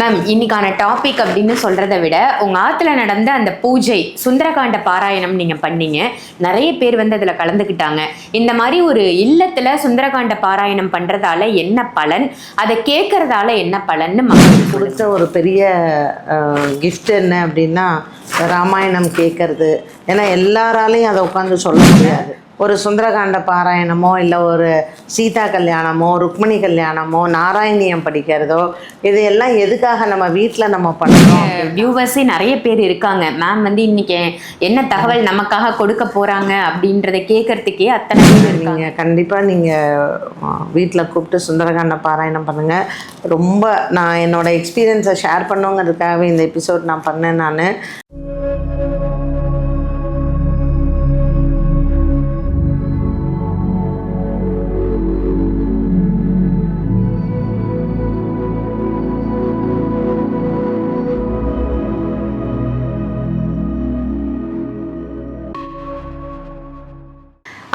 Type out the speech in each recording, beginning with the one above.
Ma'am இன்னைக்கான topic அப்படின்னு சொல்றத விட உங்க ஆத்துல நடந்த அந்த பூஜை சுந்தரகாண்ட பாராயணம் நீங்க பண்ணீங்க. நிறைய பேர் வந்து அதுல கலந்துக்கிட்டாங்க. இந்த மாதிரி ஒரு இல்லத்துல சுந்தரகாண்ட பாராயணம் பண்றதால என்ன பலன்? அதை கேட்கறதால என்ன பலன்னு மக்களுக்கு கொடுத்த ஒரு பெரிய கிஃப்ட் என்ன அப்படின்னா ராமாயணம் கேட்கறது ஏன்னா எல்லாராலையும் அதை உட்காந்து சொல்ல முடியாது. ஒரு சுந்தரகாண்ட பாராயணமோ இல்லை ஒரு சீதா கல்யாணமோ ருக்மிணி கல்யாணமோ நாராயணியம் படிக்கிறதோ இது எல்லாம் எதுக்காக நம்ம வீட்டில் நம்ம பண்ணுறோம் வியூவர்ஸே நிறைய பேர் இருக்காங்க. மேம் வந்து இன்னைக்கு என்ன தகவல் நமக்காக கொடுக்க போறாங்க அப்படின்றத கேட்கறதுக்கே அத்தனை பேர் இருக்காங்க. கண்டிப்பாக நீங்கள் வீட்டில் கூப்பிட்டு சுந்தரகாண்ட பாராயணம் பண்ணுங்கள் ரொம்ப நான் என்னோட எக்ஸ்பீரியன்ஸை ஷேர் பண்ணுங்கிறதுக்காகவே இந்த எபிசோட் நான் பண்ணேன் நான்.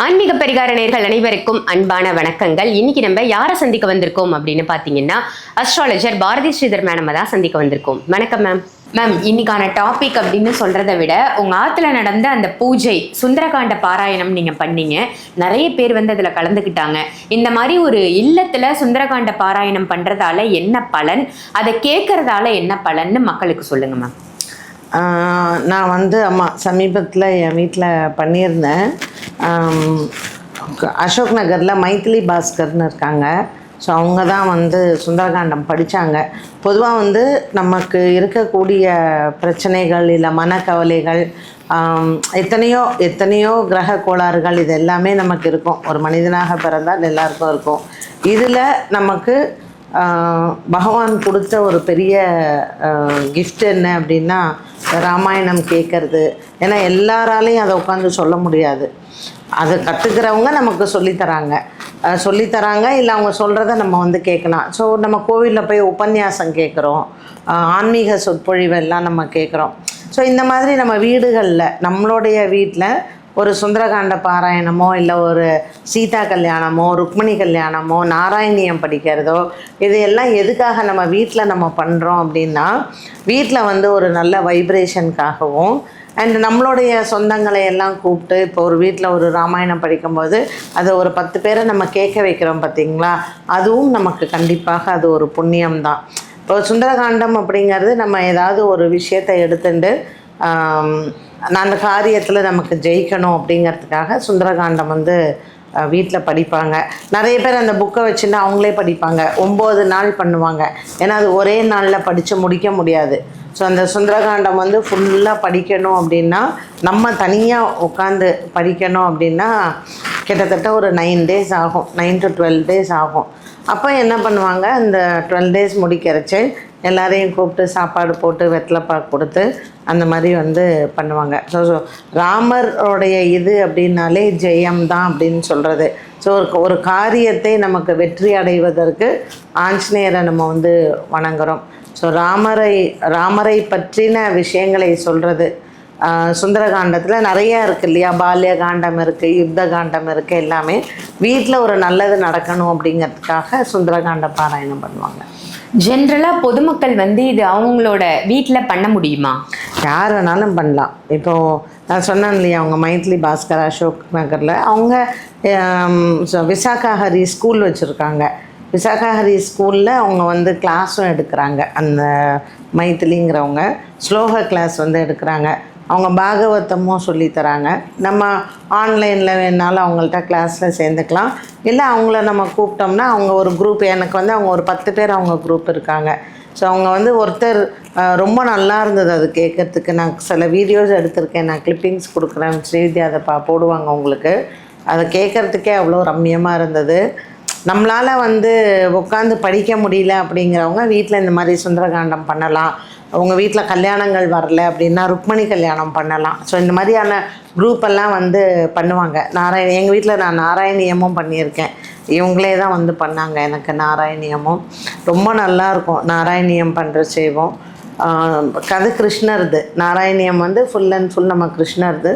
ஆன்மீக பரிகார நேர்கள் அனைவருக்கும் அன்பான வணக்கங்கள். இன்னைக்கு நம்ம யாரை சந்திக்க வந்திருக்கோம் அப்படின்னு பார்த்தீங்கன்னா அஸ்ட்ராலஜர் பாரதி ஸ்ரீதர் மேடம் தான் சந்திக்க வந்திருக்கோம். வணக்கம் மேம் மேம் இன்னைக்கான டாபிக் அப்படின்னு சொல்றதை விட உங்க ஆத்துல நடந்த அந்த பூஜை சுந்தரகாண்ட பாராயணம் நீங்க பண்ணீங்க. நிறைய பேர் வந்து அதுல கலந்துக்கிட்டாங்க. இந்த மாதிரி ஒரு இல்லத்துல சுந்தரகாண்ட பாராயணம் பண்றதால என்ன பலன்? அதை கேட்கறதால என்ன பலன்னு மக்களுக்கு சொல்லுங்க மேம் நான் வந்து ஆமாம் சமீபத்தில் என் வீட்டில் பண்ணியிருந்தேன். அசோக் நகரில் மைத்திலி பாஸ்கர்னு இருக்காங்க. ஸோ அவங்க தான் வந்து சுந்தரகாண்டம் படித்தாங்க பொதுவாக வந்து நமக்கு இருக்கக்கூடிய பிரச்சனைகள் இல்லை மனக்கவலைகள் எத்தனையோ எத்தனையோ கிரக கோளாறுகள் இது எல்லாமே நமக்கு இருக்கும். ஒரு மனிதனாக பிறந்தால் எல்லாருக்கும் இருக்கும். இதில் நமக்கு பகவான் கொடுத்த ஒரு பெரிய கிஃப்ட் என்ன அப்படின்னா ராமாயணம் கேட்கறது ஏன்னா எல்லாராலையும் அதை உட்காந்து சொல்ல முடியாது. அதை கற்றுக்கிறவங்க நமக்கு சொல்லித்தராங்க. சொல்லித்தராங்க இல்லை அவங்க சொல்கிறத நம்ம வந்து கேட்கலாம். ஸோ நம்ம கோவிலில் போய் உபன்யாசம் கேட்குறோம் ஆன்மீக சொற்பொழிவு எல்லாம் நம்ம கேட்குறோம் ஸோ இந்த மாதிரி நம்ம வீடுகளில் நம்மளுடைய வீட்டில் ஒரு சுந்தரகாண்ட பாராயணமோ இல்லை ஒரு சீதா கல்யாணமோ ருக்மிணி கல்யாணமோ நாராயணியம் படிக்கிறதோ இது எல்லாம் எதுக்காக நம்ம வீட்டில் நம்ம பண்ணுறோம் அப்படின்னா வீட்டில் வந்து ஒரு நல்ல வைப்ரேஷனுக்காகவும் அண்ட் நம்மளுடைய சொந்தங்களை எல்லாம் கூப்பிட்டு இப்போ ஒரு வீட்டில் ஒரு ராமாயணம் படிக்கும்போது அதை ஒரு பத்து பேரை நம்ம கேட்க வைக்கிறோம் பார்த்தீங்களா அதுவும் நமக்கு கண்டிப்பாக அது ஒரு புண்ணியம்தான். இப்போ சுந்தரகாண்டம் அப்படிங்கிறது நம்ம ஏதாவது ஒரு விஷயத்தை எடுத்துட்டு அந்த காரியத்தில் நமக்கு ஜெயிக்கணும் அப்படிங்கிறதுக்காக சுந்தரகாண்டம் வந்து வீட்டில் படிப்பாங்க. நிறைய பேர் அந்த புக்கை வச்சுன்னா அவங்களே படிப்பாங்க. ஒம்பது நாள் பண்ணுவாங்க. ஏன்னா அது ஒரே நாளில் படித்து முடிக்க முடியாது. ஸோ அந்த சுந்தரகாண்டம் வந்து ஃபுல்லாக படிக்கணும் அப்படின்னா நம்ம தனியாக உட்காந்து படிக்கணும் அப்படின்னா கிட்டத்தட்ட ஒரு நைன் டேஸ் ஆகும். நைன் டு டுவெல் டேஸ் ஆகும். அப்போ என்ன பண்ணுவாங்க? அந்த டுவெல் டேஸ் முடிக்கிறச்சு எல்லாரையும் கூப்பிட்டு சாப்பாடு போட்டு வெத்தலைப்பாக்கு கொடுத்து அந்த மாதிரி வந்து பண்ணுவாங்க. ஸோ ஸோ ராமரோடைய இது அப்படின்னாலே ஜெயம் தான் அப்படின்னு சொல்கிறது ஸோ ஒரு ஒரு காரியத்தை நமக்கு வெற்றி அடைவதற்கு ஆஞ்சநேயரை நம்ம வந்து வணங்குறோம். ஸோ ராமரை ராமரை பற்றின விஷயங்களை சொல்கிறது சுந்தரகாண்டத்தில் நிறையா இருக்குது இல்லையா? பால்ய காண்டம் இருக்குது யுத்த காண்டம் இருக்குது எல்லாமே. வீட்டில் ஒரு நல்லது நடக்கணும் அப்படிங்கிறதுக்காக சுந்தரகாண்ட பாராயணம் பண்ணுவாங்க. ஜென்ரலா பொதுமக்கள் வந்து இது அவங்களோட வீட்ல பண்ண முடியுமா? யார் வேணாலும் பண்ணலாம். இப்போது நான் சொன்னேன் இல்லையா அவங்க மைத்லி பாஸ்கர் அசோக் நகரில் அவங்க விசாகா ஹரி ஸ்கூல் வச்சுருக்காங்க. விசாகா ஹரி ஸ்கூலில் அவங்க வந்து கிளாஸும் எடுக்கிறாங்க. அந்த மைத்திலிங்கிறவங்க ஸ்லோக கிளாஸ் வந்து எடுக்கிறாங்க. அவங்க பாகவதமும் சொல்லித் தராங்க. நம்ம ஆன்லைனில் வேணாலும் அவங்கள்ட்ட கிளாஸில் சேர்ந்துக்கலாம். இல்லை அவங்கள நம்ம கூப்பிட்டோம்னா அவங்க ஒரு குரூப் எனக்கு வந்து அவங்க ஒரு பத்து பேர் அவங்க குரூப் இருக்காங்க. ஸோ அவங்க வந்து ஒருத்தர் ரொம்ப நல்லா இருந்தது அது கேட்கறதுக்கு. நான் சில வீடியோஸ் எடுத்திருக்கேன். நான் கிளிப்பிங்ஸ் கொடுக்குறேன். ஸ்ரீவித்யா அதை பா போடுவாங்க உங்களுக்கு. அதை கேட்குறதுக்கே அவ்வளோ ரம்மியமாக இருந்தது. நம்மளால் வந்து உட்காந்து படிக்க முடியல அப்படிங்கிறவங்க வீட்டில் இந்த மாதிரி சுந்தரகாண்டம் பண்ணலாம். உங்கள் வீட்டில் கல்யாணங்கள் வரல அப்படின்னா ருக்மணி கல்யாணம் பண்ணலாம். ஸோ இந்த மாதிரியான குரூப் எல்லாம் வந்து பண்ணுவாங்க. நாராயண் எங்கள் வீட்டில் நான் நாராயணியமும் பண்ணியிருக்கேன். இவங்களே தான் வந்து பண்ணாங்க எனக்கு நாராயணியமும். ரொம்ப நல்லா இருக்கும். நாராயணியம் பண்ணுற செய்வோம். கதை கிருஷ்ணர்து. நாராயணியம் வந்து ஃபுல் அண்ட் ஃபுல் நம்ம கிருஷ்ணர்து.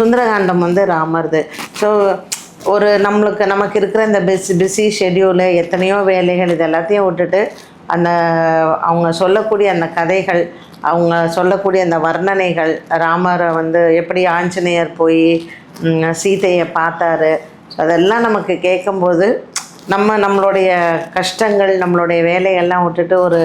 சுந்தரகாண்டம் வந்து ராமர்து. ஸோ ஒரு நம்மளுக்கு நமக்கு இருக்கிற இந்த பிஸி பிஸி ஷெட்யூலு எத்தனையோ வேலைகள் இது எல்லாத்தையும் விட்டுட்டு அந்த அவங்க சொல்லக்கூடிய அந்த கதைகள் அவங்க சொல்லக்கூடிய அந்த வர்ணனைகள் ராமரை வந்து எப்படி ஆஞ்சநேயர் போய் சீதையை பார்த்தாரு அதெல்லாம் நமக்கு கேட்கும்போது நம்ம நம்மளுடைய கஷ்டங்கள் நம்மளுடைய வேலையெல்லாம் விட்டுட்டு ஒரு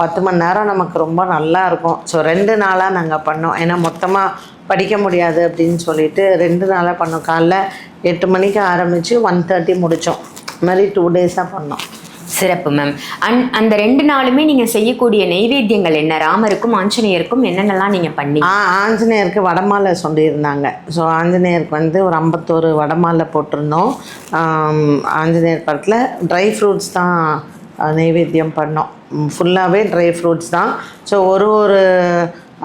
பத்து மணி நேரம் நமக்கு ரொம்ப நல்லா இருக்கும். ஸோ ரெண்டு நாளாக நாங்கள் பண்ணோம். ஏன்னா மொத்தமாக படிக்க முடியாது அப்படின்னு சொல்லிட்டு ரெண்டு நாளாக பண்ணோம். காலைல எட்டு மணிக்கு ஆரம்பித்து ஒன் தேர்ட்டி முடித்தோம் இது மாதிரி டூ டேஸாக பண்ணோம். சிறப்பு மேம் அண்ட் அந்த ரெண்டு நாளுமே நீங்க செய்யக்கூடிய நைவேத்தியங்கள் என்ன? ராமருக்கும் ஆஞ்சநேயருக்கும் என்னென்னலாம் நீங்க பண்ணி ஆ ஆஞ்சநேயருக்கு வடமாலை சொல்லியிருந்தாங்க. ஸோ ஆஞ்சநேயருக்கு வந்து ஒரு ஐம்பத்தோரு வடமாலை போட்டிருந்தோம். ஆஞ்சநேயர் படத்தில் ட்ரை ஃப்ரூட்ஸ் தான் நைவேத்தியம் பண்ணோம். ஃபுல்லாகவே ட்ரை ஃப்ரூட்ஸ் தான். ஸோ ஒரு ஒரு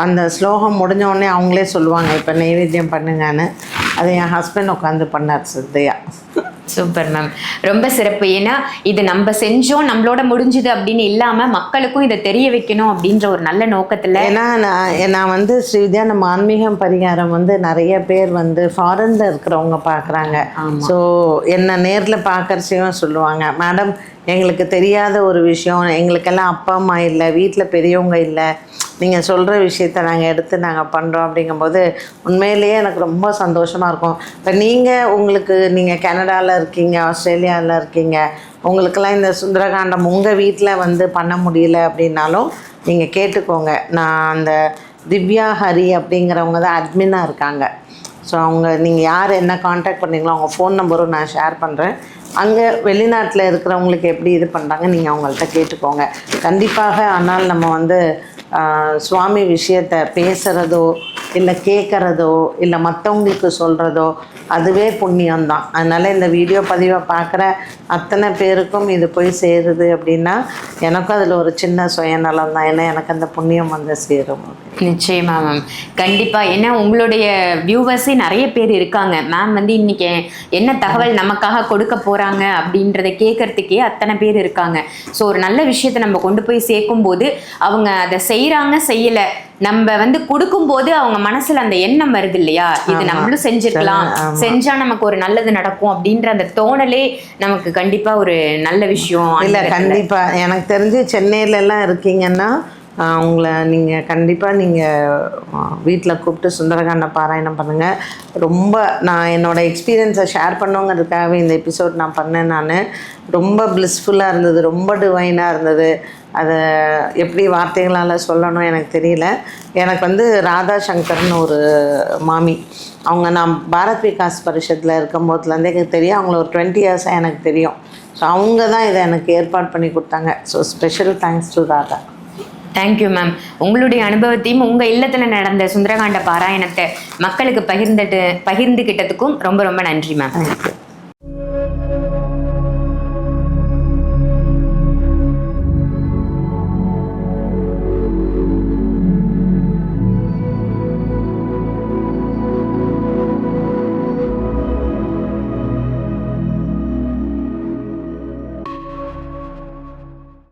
அந்த ஸ்லோகம் முடிஞ்ச உடனே அவங்களே சொல்லுவாங்க இப்போ நைவேத்தியம் பண்ணுங்கன்னு. அதை என் ஹஸ்பண்ட் உட்காந்து பண்ணார் சித்தையா. சூப்பர் மேம் ரொம்ப சிறப்பு. ஏன்னா இது நம்ம செஞ்சோம் நம்மளோட முடிஞ்சுது அப்படின்னு இல்லாம மக்களுக்கும் இதை தெரிய வைக்கணும் அப்படின்ற ஒரு நல்ல நோக்கத்துல ஏன்னா நான் நான் வந்து ஸ்ரீவித்யா நம்ம ஆன்மீகம் பரிகாரம் வந்து நிறைய பேர் வந்து ஃபாரின்ல இருக்கிறவங்க பார்க்குறாங்க. ஸோ என்ன நேரில் பார்க்கறச்சையும் சொல்லுவாங்க. மேடம் எங்களுக்கு தெரியாத ஒரு விஷயம். எங்களுக்கெல்லாம் அப்பா அம்மா இல்லை. வீட்டில் பெரியவங்க இல்லை. நீங்கள் சொல்கிற விஷயத்த நாங்கள் எடுத்து நாங்கள் பண்ணுறோம் அப்படிங்கும்போது உண்மையிலேயே எனக்கு ரொம்ப சந்தோஷமாக இருக்கும். இப்போ நீங்கள் உங்களுக்கு நீங்கள் கனடாவில் இருக்கீங்க ஆஸ்திரேலியாவில் இருக்கீங்க உங்களுக்கெல்லாம் இந்த சுந்தரகாண்டம் உங்கள் வீட்டில் வந்து பண்ண முடியல அப்படின்னாலும் நீங்கள் கேட்டுக்கோங்க. நான் அந்த திவ்யா ஹரி அப்படிங்கிறவங்க தான் அட்மினாக இருக்காங்க. ஸோ அவங்க நீங்கள் யார் என்ன காண்டாக்ட் பண்ணீங்களோ அவங்க ஃபோன் நம்பரும் நான் ஷேர் பண்ணுறேன் அங்கே வெளிநாட்டில் இருக்கிறவங்களுக்கு எப்படி இது பண்ணுறாங்க நீங்கள் அவங்கள்ட்ட கேட்டுக்கோங்க. கண்டிப்பாக ஆனால் நம்ம வந்து சுவாமி விஷயத்தை பேசுகிறதோ இல்லை கேட்குறதோ இல்லை மற்றவங்களுக்கு சொல்கிறதோ அதுவே புண்ணியம்தான். அதனால் இந்த வீடியோ பதிவை பார்க்குற அத்தனை பேருக்கும் இது போய் சேருது அப்படின்னா எனக்கும் அதில் ஒரு சின்ன சுயநலம் தான் ஏன்னா எனக்கு அந்த புண்ணியம் வந்து சேரும். நிச்சயமா மேம் கண்டிப்பா. ஏன்னா உங்களுடைய வியூவர்ஸே நிறைய பேர் இருக்காங்க. மேம் வந்து இன்னைக்கு என்ன தகவல் நமக்காக கொடுக்க போறாங்க அப்படின்றத கேட்கறதுக்கே அத்தனை பேர் இருக்காங்க. ஸோ ஒரு நல்ல விஷயத்தை நம்ம கொண்டு போய் சேர்க்கும் போது அவங்க அதை செய்றாங்க செய்யல. நம்ம வந்து கொடுக்கும்போது அவங்க மனசுல அந்த எண்ணம் வருது இல்லையா? இது. நம்மளும் செஞ்சிருக்கலாம். செஞ்சா நமக்கு ஒரு நல்லது நடக்கும் அப்படின்ற அந்த தோணலே நமக்கு கண்டிப்பா ஒரு நல்ல விஷயம் இல்லை. கண்டிப்பாக எனக்கு தெரிஞ்சு சென்னையிலலாம் இருக்கீங்கன்னா ஆஹ், உங்களை நீங்கள் கண்டிப்பாக நீங்கள் வீட்டில் கூப்பிட்டு சுந்தரகாண்ட பாராயணம் பண்ணுங்கள் ரொம்ப நான் என்னோடய எக்ஸ்பீரியன்ஸை ஷேர் பண்ணுங்கிறதுக்காகவே இந்த எபிசோட் நான் பண்ணேன் நான். ரொம்ப ப்ளிஸ்ஃபுல்லாக இருந்தது ரொம்ப டிவைனாக இருந்தது. அதை எப்படி வார்த்தைகளால் சொல்லணும் எனக்கு தெரியல. எனக்கு வந்து ராதா சங்கர்னு ஒரு மாமி. அவங்க நான் பாரத் விகாஸ் பரிஷத்தில் இருக்கும்போதுலேருந்தே எனக்கு தெரியும். அவங்கள ஒரு டுவெண்ட்டி இயர்ஸாக எனக்கு தெரியும். ஸோ அவங்க தான் இதை எனக்கு ஏற்பாடு பண்ணி கொடுத்தாங்க. So special thanks to Radha. Thank you ma'am உங்களுடைய அனுபவத்தையும் உங்கள் இல்லத்தில் நடந்த சுந்தரகாண்ட பாராயணத்தை மக்களுக்கு பகிர்ந்துட்டு பகிர்ந்துக்கிட்டதுக்கும் ரொம்ப ரொம்ப நன்றி மேம் தேங்க்யூ